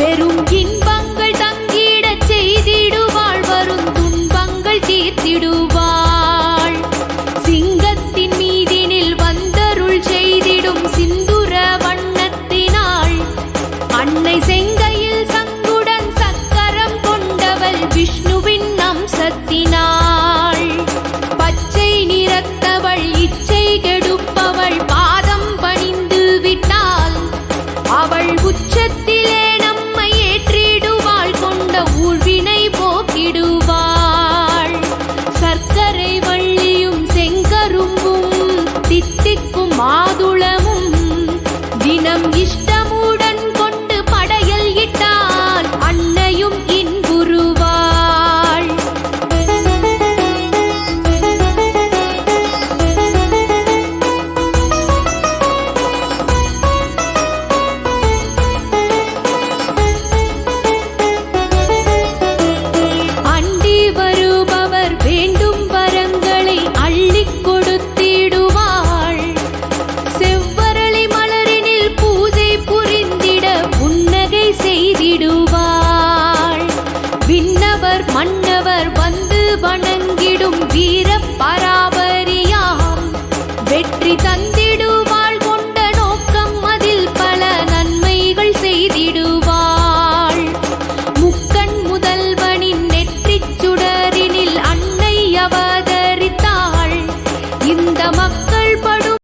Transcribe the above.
பெரும் இன்பங்கள் தங்கிடச் செய்திடுவாள் வரும் துன்பங்கள் தீர்த்திடுவாள். சிங்கத்தின் மீதினில் வந்தருள் செய்திடும் சிந்துர வண்ணத்தினாள் அன்னை செங்கையில் சங்குடன் சக்கரம் கொண்டவள் விஷ்ணுவின் நம் சத்தினாள் பச்சை நிறத்தவள் இச்சை மாதுளமும் தினம் இஷ்ட